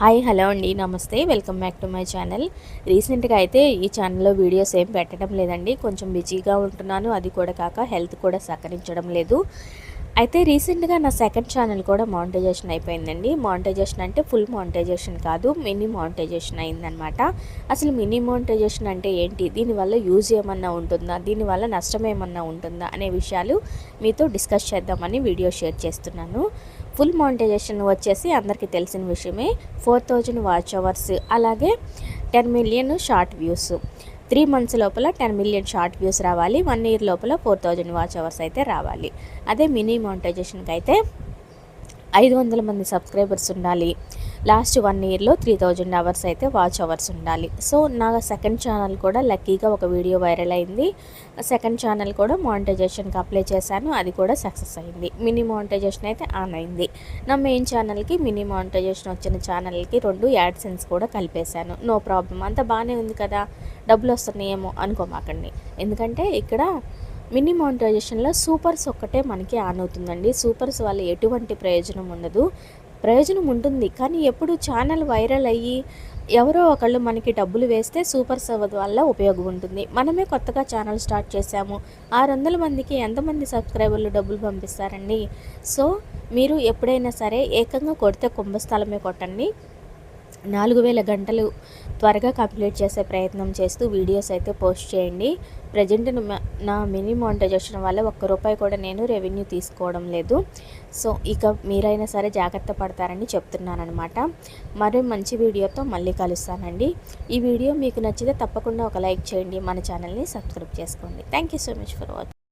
Hi hello అండి. నమస్తే. Welcome back to my channel. రీసెంట్గా అయితే ఈ ఛానల్లో వీడియోస్ ఏం పెట్టడం లేదండి. కొంచెం బిజీగా ఉంటున్నాను. అది కూడా కాక హెల్త్ కూడా సహకరించడం లేదు. అయితే రీసెంట్గా నా సెకండ్ ఛానల్ కూడా మానిటైజేషన్ అయిపోయిందండి. మానిటైజేషన్ అంటే ఫుల్ మానిటైజేషన్ కాదు మినీ మానిటైజేషన్ అయిందనమాట అసలు మినీ మానిటైజేషన్ అంటే ఏంటి? దీనివల్ల యూజ్ ఏమన్నా ఉంటుందా? దీనివల్ల నష్టం ఏమన్నా ఉంటుందా? అనే విషయాలు మీతో డిస్కస్ చేద్దామని వీడియో షేర్ చేస్తున్నాను. ఫుల్ మానిటైజేషన్ వచ్చేసి అందరికీ తెలిసిన విషయమే. ఫోర్ థౌజండ్ వాచ్ అవర్స్ అలాగే ten million short views. Three months లోపల టెన్ మిలియన్ షార్ట్ వ్యూస్ రావాలి వన్ ఇయర్ లోపల ఫోర్ థౌజండ్ వాచ్ అవర్స్ అయితే రావాలి. అదే మినీ మానిటైజేషన్కి అయితే ఐదు వందల మంది సబ్స్క్రైబర్స్ ఉండాలి. లాస్ట్ వన్ ఇయర్లో త్రీ థౌజండ్ అవర్స్ అయితే వాచ్ అవర్స్ ఉండాలి. సో నా సెకండ్ ఛానల్ కూడా లక్కీగా ఒక వీడియో వైరల్ అయింది. సెకండ్ ఛానల్ కూడా మానిటైజేషన్కి అప్లై చేశాను. అది కూడా సక్సెస్ అయింది. మినీ మానిటైజేషన్ అయితే ఆన్ అయింది. నా మెయిన్ ఛానల్కి మినీ మానిటైజేషన్ వచ్చిన ఛానల్కి రెండు యాడ్సెన్స్ కూడా కలిపేశాను. నో ప్రాబ్లం అంతా బాగానే ఉంది కదా. డబ్బులు వస్తున్నాయేమో అనుకోమాకండి. ఎందుకంటే ఇక్కడ మినీ మానిటైజేషన్లో సూపర్స్ ఒక్కటే మనకి ఆన్ అవుతుందండి. సూపర్స్ వల్ల ఎటువంటి ప్రయోజనం ఉండదు. ప్రయోజనం ఉంటుంది. కానీ ఎప్పుడు ఛానల్ వైరల్ అయ్యి ఎవరో ఒకళ్ళు మనకి డబ్బులు వేస్తే సూపర్ సర్వర్ వల్ల ఉపయోగం ఉంటుంది. మనమే కొత్తగా ఛానల్ స్టార్ట్ చేశాము. ఆరు వందల మందికి ఎంతమంది సబ్స్క్రైబర్లు డబ్బులు పంపిస్తారండి? సో మీరు ఎప్పుడైనా సరే ఏకంగా కొడితే కుంభస్థలమే కొట్టండి. నాలుగు వేల గంటలు త్వరగా కంప్లీట్ చేసే ప్రయత్నం చేస్తూ వీడియోస్ అయితే పోస్ట్ చేయండి. ప్రజెంట్ నా మినీ మానిటైజేషన్ వల్ల ఒక్క రూపాయి కూడా నేను రెవెన్యూ తీసుకోవడం లేదు. సో ఇక మీరైనా సరే జాగ్రత్త పడతారని చెప్తున్నానమాట మరో మంచి వీడియోతో మళ్ళీ కలుస్తానండి. ఈ వీడియో మీకు నచ్చితే తప్పకుండా ఒక లైక్ చేయండి. మన ఛానల్ని సబ్స్క్రైబ్ చేసుకోండి. Thank you so much for watching